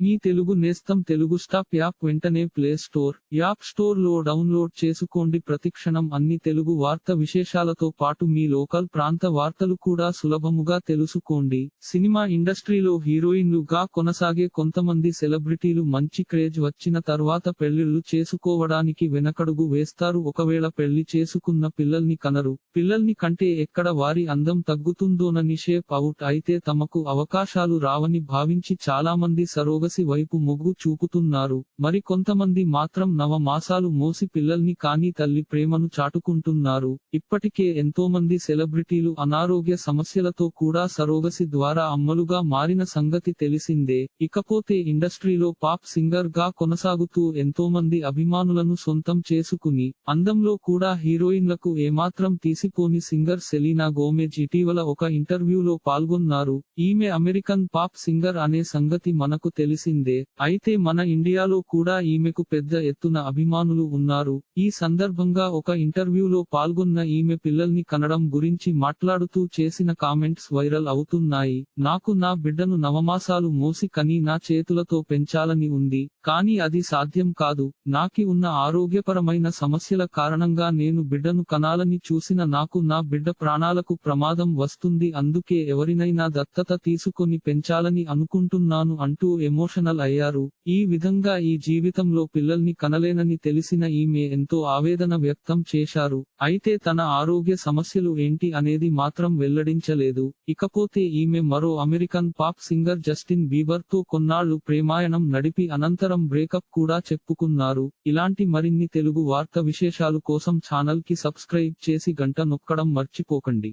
మీ తెలుగు నేస్తం Telugu stop app వెంటనే play store app స్టోర్లో డౌన్లోడ్ చేసుకోండి. ప్రతిక్షణం అన్ని తెలుగు వార్త విశేషాలతో పాటు మీ లోకల్ ప్రాంత వార్తలు కూడా సులభముగా తెలుసుకోండి. సినిమా ఇండస్ట్రీలో హీరోయిన్లుగా కొనసాగే కొంతమంది సెలబ్రిటీలు మంచి క్రేజ్ వచ్చిన తర్వాత పెళ్ళిళ్ళు చేసుకోవడానికి వెనకడుగు వేస్తారు. ఒకవేళ పెళ్ళి చేసుకున్న పిల్లల్ని కనరు. పిల్లల్ని కంటే ఎక్కడ వారి అందం తగ్గుతుందోనని షేప్ అవుట్ అయితే తమకు అవకాశాలు రావని భావించి చాలా మంది సరోగసి వైపు మొగ్గు చూపుతున్నారు. మరి కొంతమంది మాత్రం నవ మాసాలు మోసి పిల్లల్ని కానీ తల్లి ప్రేమను చాటుకుంటున్నారు. ఇప్పటికే ఎంతో మంది సెలబ్రిటీలు అనారోగ్య సమస్యలతో కూడా సరోగసి ద్వారా అమ్మలుగా మారిన సంగతి తెలిసిందే. ఇకపోతే ఇండస్ట్రీలో పాప్ సింగర్గా కొనసాగుతూ ఎంతో మంది అభిమానులను సొంతం చేసుకుని అందంలో కూడా హీరోయిన్లకు ఏమాత్రం తీసిపోని సింగర్ సెలీనా గోమెజ్ ఇటీవల ఒక ఇంటర్వ్యూలో పాల్గొన్నారు. ఈమె అమెరికన్ పాప్ సింగర్ అనే సంగతి మనకు తెలిసిందే అయితే మన ఇండియాలో కూడా ఈమెకు పెద్ద ఎత్తున అభిమానులు ఉన్నారు. ఈ సందర్భంగా ఒక ఇంటర్వ్యూలో పాల్గొన్న ఈమె పిల్లల్ని కనడం గురించి మాట్లాడుతూ చేసిన కామెంట్స్ వైరల్ అవుతున్నాయి. నాకు నా బిడ్డను నవమాసాలు మోసి కని నా చేతులతో పెంచాలని ఉంది. కానీ అది సాధ్యం కాదు. నాకి ఉన్న ఆరోగ్యపరమైన సమస్యల కారణంగా నేను బిడ్డను కనాలని చూసిన నాకు నా బిడ్డ ప్రాణాలకు ప్రమాదం వస్తుంది. అందుకే ఎవరినైనా దత్తత తీసుకొని పెంచాలని అనుకుంటున్నాను అంటూ ఎమోషనల్ అయ్యారు. ఈ విధంగా ఈ జీవితంలో పిల్లల్ని కనలేనని తెలిసిన ఈమె ఎంతో ఆవేదన వ్యక్తం చేశారు. అయితే తన ఆరోగ్య సమస్యలు ఏంటి అనేది మాత్రం వెల్లడించలేదు. ఇకపోతే ఈమె మరో అమెరికన్ పాప్ సింగర్ జస్టిన్ బీబర్తో కొన్నాళ్ళు ప్రేమాయణం నడిపి అనంతరం బ్రేకప్ కూడా చెప్పుకున్నారు. ఇలాంటి మరిన్ని తెలుగు వార్త విశేషాలు కోసం ఛానల్కి సబ్స్క్రైబ్ చేసి గంట నొక్కడం మర్చిపోకండి.